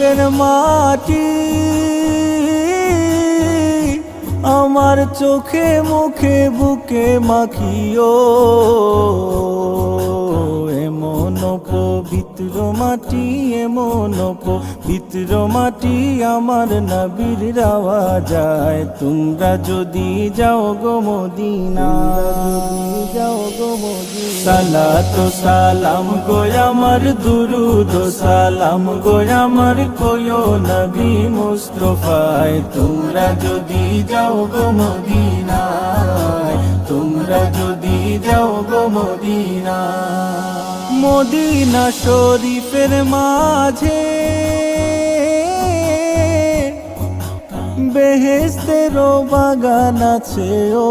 শরীফের মাটি, আমার চোখে মুখে, বুকে মাখিও। এমন পবিত্র মাটি, এমন পবিত্র মাটি আমার নবীর রাওয়া যায়। তোমরা যদি যাও গো মদিনা সালাত সালাম গো আমার দুরুদ সালাম গো আমার কোয়ো নবী মুস্তফায়। তোমরা যদি যাও গো মদিনায়, তোমরা যদি যাও গো মদিনা মদিনা শরীফের মাঝে বেহেস্তেরও বাগান আছে ও।